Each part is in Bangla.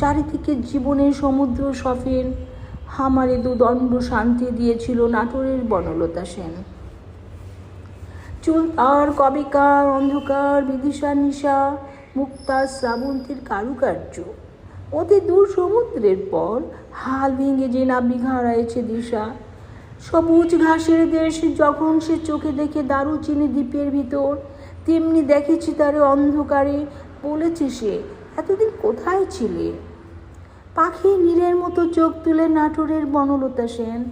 চারিদিকে জীবনের সমুদ্র সফেন হামারে দুদণ্ড শান্তি দিয়েছিল নাটোরের বনলতা সেন। চুল আর কবিকার, অন্ধকার, বিদিশা নিশা, মুক্তা শ্রাবন্তীর কারুকার্য। অতি দূর সমুদ্রের পর হাল ভেঙে যে নাবি হারাইছে দিশা। সবুজ ঘাসের দেশ যখন সে চোখে দেখে দারুচিনি দ্বীপের ভিতর, তেমনি দেখেছি তারে অন্ধকারে বলেছে সে, এতদিন কোথায় ছিলে? পাখি নীরের মতো চোখ তুলে নাটোরের বনলতা সেন।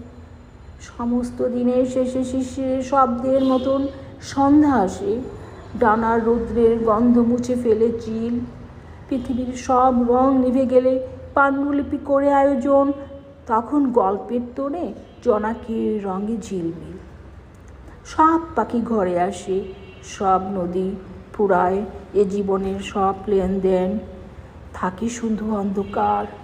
সমস্ত দিনের শেষে শিশিরের শব্দের মতন সন্ধ্যা আসে। ডানার রৌদ্রের গন্ধ মুছে ফেলে চিল। পৃথিবীর সব রং নিভে গেলে পাণ্ডুলিপি করে আয়োজন। তখন গল্পের তোড়ে জনাকির রঙে ঝিলমিল। সব পাখি ঘরে আসে। সব নদী পুরায় এ জীবনের সব লেনদেন। থাকি শুধু অন্ধকার।